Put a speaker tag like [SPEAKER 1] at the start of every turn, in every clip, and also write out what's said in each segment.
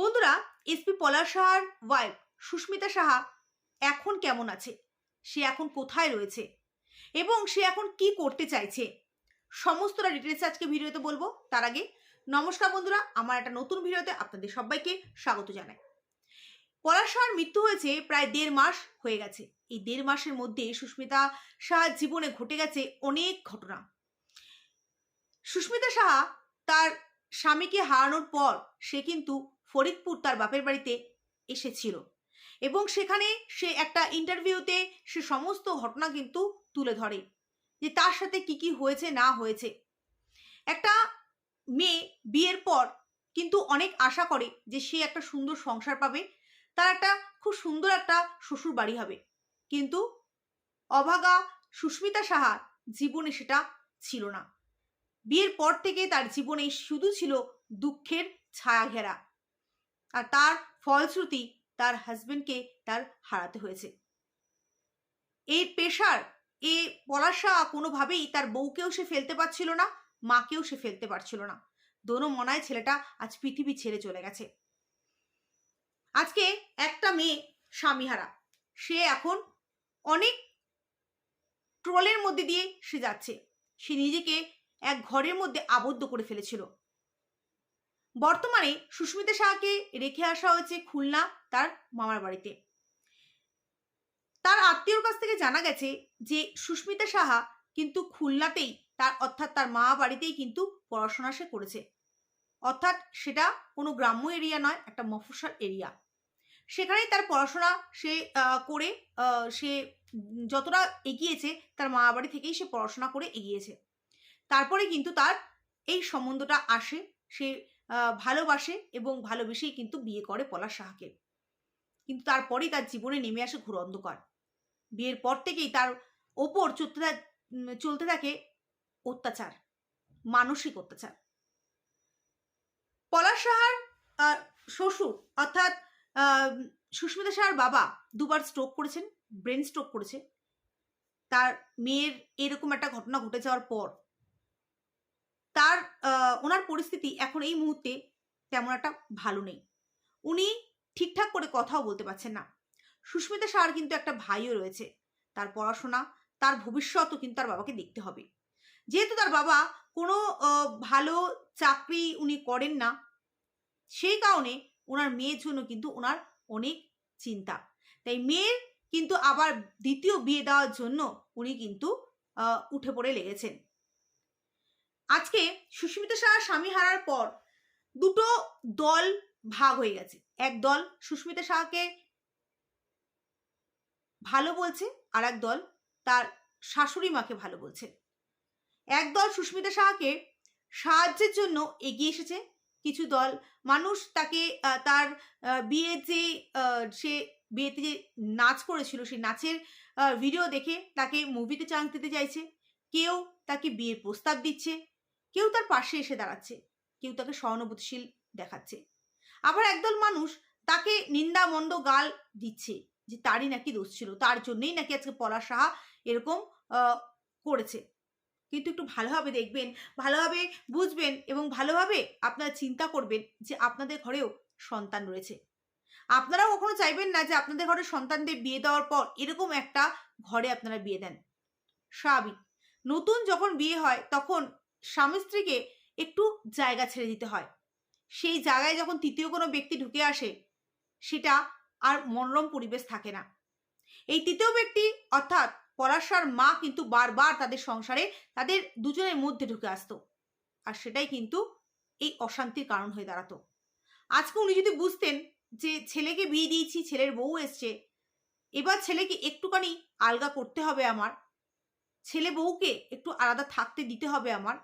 [SPEAKER 1] বন্ধুরা এসপি পলাশ সাহার ওয়াইফ সুস্মিতা সাহা এখন কেমন আছে? সে এখন কোথায় রয়েছে? এবং সে এখন কি করতে চাইছে? সমস্তটা ডিটেলস আজকে ভিডিওতে বলব। তার আগে নমস্কার বন্ধুরা, আমার একটা নতুন ভিডিওতে আপনাদের সবাইকে স্বাগত জানাই। পলাশ সাহার মৃত্যু হয়েছে প্রায় দেড় মাস হয়ে গেছে। এই দেড় মাসের মধ্যে সুস্মিতা সাহার জীবনে ঘটে গেছে অনেক ঘটনা। সুস্মিতা সাহা তার স্বামীকে হারানোর পর সে কিন্তু ফরিদপুর তার বাপের বাড়িতে এসেছিল। এবং সেখানে সে একটা ইন্টারভিউতে সে সমস্ত ঘটনা কিন্তু তুলে ধরে যে তার সাথে কি কি হয়েছে, না হয়েছে। একটা মেয়ে বিয়ের পর কিন্তু অনেক আশা করে যে সে একটা সুন্দর সংসার পাবে, তার একটা খুব সুন্দর একটা শ্বশুর বাড়ি হবে। কিন্তু অভাগা সুস্মিতা সাহার জীবনে সেটা ছিল না। বিয়ের পর থেকে তার জীবনে শুধু ছিল দুঃখের ছায়া ঘেরা আর তার ফলশ্রুতি তার হাজবেন্ডকে তার হারাতে হয়েছে। এই পেশার, এ পলাশা কোনোভাবেই তার বউকেও সে ফেলতে পারছিল না, মাকেও সে ফেলতে পারছিল না। দোনো মনায় ছেলেটা আজ পৃথিবী ছেড়ে চলে গেছে। আজকে একটা মেয়ে স্বামীহারা। সে এখন অনেক ট্রলের মধ্যে দিয়ে সে যাচ্ছে। সে নিজেকে এক ঘরের মধ্যে আবদ্ধ করে ফেলেছিল। বর্তমানে সুস্মিতা সাহাকে রেখে আসা হয়েছে খুলনা তার মামার বাড়িতে। তার আত্মীয়র কাছ থেকে জানা গেছে যে, সুস্মিতা সাহা কিন্তু খুলনাতেই তার, অর্থাৎ তার মা বাড়িতেই কিন্তু পড়াশোনা সে করেছে। অর্থাৎ সেটা কোনো গ্রাম্য এরিয়া নয়, একটা মফস্বল এরিয়া। সেখানেই তার পড়াশোনা সে করে সে যতটা এগিয়েছে তার মা বাড়ি থেকেই সে পড়াশোনা করে এগিয়েছে। তারপরে কিন্তু তার এই সম্বন্ধটা আসে। সে ভালোবাসে এবং ভালোবেসেই কিন্তু বিয়ে করে পলাশ সাহাকে কিন্তু তারপরেই তার জীবনে নেমে আসে ঘোর অন্ধকার। বিয়ের পর থেকেই তার ওপর চলতে চলতে থাকে অত্যাচার, মানসিক অত্যাচার। পলাশ সাহার শ্বশুর অর্থাৎ সুস্মিতা সাহার বাবা দুবার স্ট্রোক করেছেন ব্রেন স্ট্রোক করেছে। তার মেয়ের এরকম একটা ঘটনা ঘটে যাওয়ার পর। ওনার পরিস্থিতি এখন এই মুহূর্তে তেমন একটা ভালো নেই। উনি ঠিকঠাক করে কথাও বলতে পারছেন না। সুস্মিতা সাহার কিন্তু একটা ভাইও রয়েছে। তার পড়াশোনা, তার ভবিষ্যতও কিন্তু তার বাবাকে দেখতে হবে। যেহেতু তার বাবা কোনো ভালো চাকরি উনি করেন না, সেই কারণে ওনার মেয়ের জন্য কিন্তু ওনার অনেক চিন্তা। তাই মেয়ের কিন্তু আবার দ্বিতীয় বিয়ে দেওয়ার জন্য উনি কিন্তু উঠে পড়ে লেগেছেন। আজকে সুস্মিতা সাহা স্বামী হারার পর দুটো দল ভাগ হয়ে গেছে। এক দল সুস্মিতা সাহাকে ভালো বলছে আর এক দল তার শাশুড়ি মাকে ভালো বলছে। এক দল সুস্মিতা সাহাকে সাহায্যের জন্য এগিয়ে এসেছে। কিছু দল মানুষ তাকে তার বিয়ে যে সে বিয়েতে যে নাচ করেছিল, সেই নাচের ভিডিও দেখে তাকে মুভিতে চান্স দিতে চাইছে। কেউ তাকে বিয়ের প্রস্তাব দিচ্ছে। কেউ তার পাশে এসে দাঁড়াচ্ছে, কেউ তাকে সহানুভূতিশীল দেখাচ্ছে। আবার একদল মানুষ তাকে নিন্দা মন্দ গাল দিচ্ছে যে তারই নাকি দোষ ছিল, তার জন্যই নাকি আজকে পলা সাহা এরকম করেছে। কিন্তু একটু ভালোভাবে দেখবেন, ভালোভাবে বুঝবেন এবং ভালোভাবে আপনারা চিন্তা করবেন যে আপনাদের ঘরেও সন্তান রয়েছে। আপনারাও কখনো চাইবেন না যে আপনাদের ঘরে সন্তানদের বিয়ে দেওয়ার পর এরকম একটা ঘরে আপনারা বিয়ে দেন। স্বাভাবিক। নতুন যখন বিয়ে হয়, তখন স্বামী স্ত্রীকে একটু জায়গা ছেড়ে দিতে হয়। সেই জায়গায় যখন তৃতীয় কোনো ব্যক্তি ঢুকে আসে, সেটা আর মনোরম পরিবেশ থাকে না। এই তৃতীয় ব্যক্তি অর্থাৎ পরাশর মা কিন্তু বারবার তাদের সংসারে তাদের দুজনের মধ্যে ঢুকে আসতো। আর সেটাই কিন্তু এই অশান্তির কারণ হয়ে দাঁড়াতো। আজকে উনি যদি বুঝতেন যে ছেলেকে বিয়ে দিয়েছি, ছেলের বউ এসছে, এবার ছেলেকে একটুখানি আলগা করতে হবে আমার, ছেলে বউকে একটু আলাদা থাকতে দিতে হবে আমার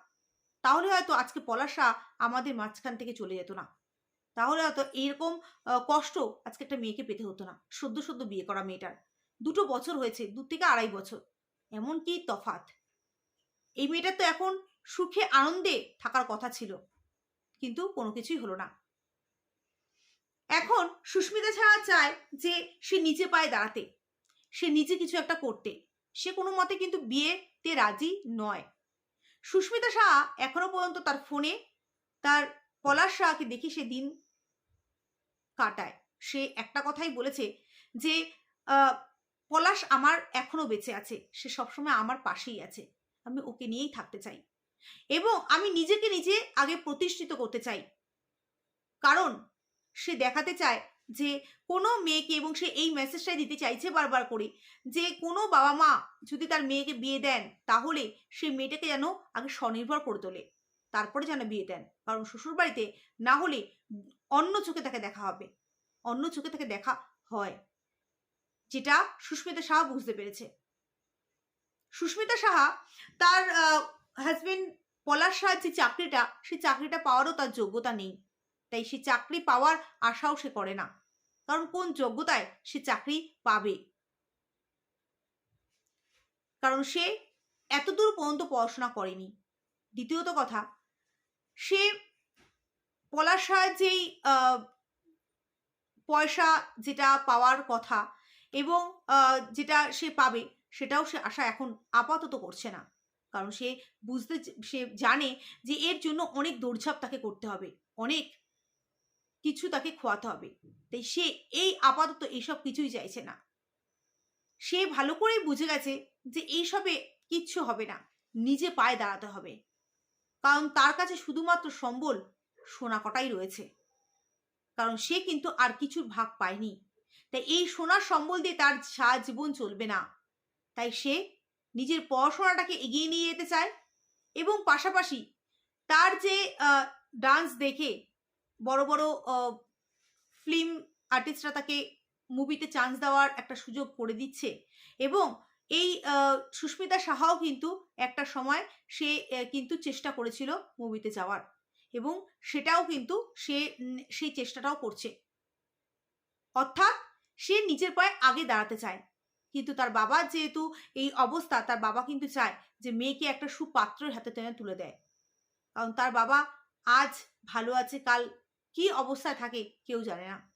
[SPEAKER 1] তাহলে হয়তো আজকে পলাশা আমাদের মাঝখান থেকে চলে যেত না। তাহলে হয়তো এরকম কষ্ট আজকে একটা মেয়েকে পেতে হতো না, সদ্য সদ্য বিয়ে করা মেয়েটার। দুটো বছর হয়েছে, দু থেকে আড়াই বছর। এমন কি তফাত এই মেয়েটার তো এখন সুখে, আনন্দে থাকার কথা ছিল, কিন্তু কোনো কিছুই হলো না। এখন সুস্মিতা ছাড়া চায় যে সে নিজে পায়ে দাঁড়াতে। সে নিজে কিছু একটা করতে। সে কোনো মতে কিন্তু বিয়েতে রাজি নয়। সুস্মিতা সাহা এখনও পর্যন্ত তার ফোনে তার পলাশ সাহাকে দেখি সে দিন কাটায়। সে একটা কথাই বলেছে যে পলাশ আমার এখনও বেঁচে আছে, সে সবসময় আমার পাশেই আছে, আমি ওকে নিয়েই থাকতে চাই। এবং আমি নিজেকে নিজে আগে প্রতিষ্ঠিত করতে চাই। কারণ সে দেখাতে চায় যে কোনো মেয়েকে এবং সে এই মেসেজটাই দিতে চাইছে বারবার করে যে কোনো বাবা মা যদি তার মেয়েকে বিয়ে দেন তাহলে সে মেয়েটাকে যেন আগে স্বনির্ভর করে তোলে। তারপরে যেন বিয়ে দেন। কারণ শ্বশুরবাড়িতে না হলে অন্য চোখে তাকে দেখা হবে। অন্য চোখে তাকে দেখা হয়। যেটা সুস্মিতা সাহা বুঝতে পেরেছে। সুস্মিতা সাহা তার হাজবেন্ড পলাশ সাহায্যে চাকরিটা সেই চাকরিটা পাওয়ারও তার যোগ্যতা নেই। তাই সে চাকরি পাওয়ার আশাও সে করে না। কারণ কোন যোগ্যতায় সে চাকরি পাবে? কারণ সে এতদূর পর্যন্ত পড়াশোনা করেনি। দ্বিতীয়ত কথা, সে পলাশ সাহার যেই পয়সা যেটা পাওয়ার কথা এবং যেটা সে পাবে সেটাও সে আশা এখন আপাতত করছে না। কারণ সে বুঝতে, সে জানে যে এর জন্য অনেক দৌড়ঝাঁপ তাকে করতে হবে। অনেক কিছু তাকে খোয়াতে হবে। তাই সে এই আপাতত এইসব কিছুই চাইছে না। সে ভালো করেই বুঝে গেছে যে এইসবে কিচ্ছু হবে না। নিজে পায়ে দাঁড়াতে হবে। কারণ তার কাছে শুধুমাত্র সম্বল সোনা কটাই রয়েছে। কারণ সে কিন্তু আর কিছুর ভাগ পায়নি। তাই এই সোনার সম্বল দিয়ে তার সারা জীবন চলবে না। তাই সে নিজের পড়াশোনাটাকে এগিয়ে নিয়ে যেতে চায় এবং পাশাপাশি তার যে ডান্স দেখে বড় বড় ফিল্ম আর্টিস্টরা তাকে মুভিতে চান্স দেওয়ার একটা সুযোগ করে দিচ্ছে। এবং এই সুস্মিতা সাহাও কিন্তু একটা সময় সে কিন্তু চেষ্টা করেছিল মুভিতে যাওয়ার। এবং সেটাও কিন্তু সে সেই চেষ্টাটাও করছে। অর্থাৎ সে নিজের পায়ে আগে দাঁড়াতে চায়। কিন্তু তার বাবা যেহেতু এই অবস্থা, তার বাবা কিন্তু চায় যে মেয়েকে একটা সুপাত্রের হাতে টেনে তুলে দেয়। কারণ তার বাবা আজ ভালো আছে, কাল কি অবস্থায় থাকে কেউ জানে না।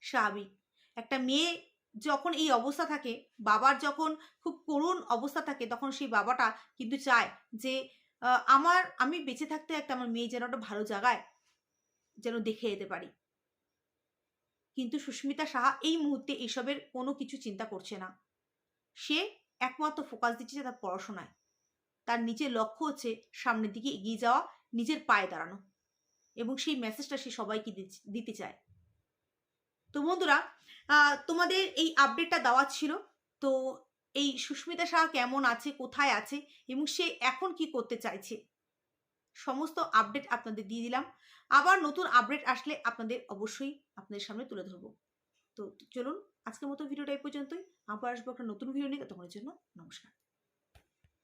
[SPEAKER 1] স্বাভাবিক। একটা মেয়ে যখন এই অবস্থা থাকে, বাবার যখন খুব করুণ অবস্থা থাকে, তখন সেই বাবাটা কিন্তু চায় যে আমার, আমি বেঁচে থাকতে একটা আমার মেয়ে যেন একটা ভালো জায়গায় যেন দেখে যেতে পারি। কিন্তু সুস্মিতা সাহা এই মুহূর্তে এসবের কোনো কিছু চিন্তা করছে না। সে একমাত্র ফোকাস দিচ্ছে তার পড়াশোনায়। তার নিজের লক্ষ্য হচ্ছে সামনের দিকে এগিয়ে যাওয়া, নিজের পায়ে দাঁড়ানো। এবং সেই মেসেজটা সে সবাইকে দিতে চায়। তো বন্ধুরা তোমাদের এই আপডেটটা দেওয়া ছিল। তো এই সুস্মিতা শাহ কেমন আছে, কোথায় আছে এবং সে এখন কি করতে চাইছে? সমস্ত আপডেট আপনাদের দিয়ে দিলাম। আবার নতুন আপডেট আসলে আপনাদের অবশ্যই আপনাদের সামনে তুলে ধরবো। তো চলুন, আজকের মতো ভিডিওটা এই পর্যন্তই। আবার আসব একটা নতুন ভিডিও নিয়ে। ততক্ষণের জন্য নমস্কার।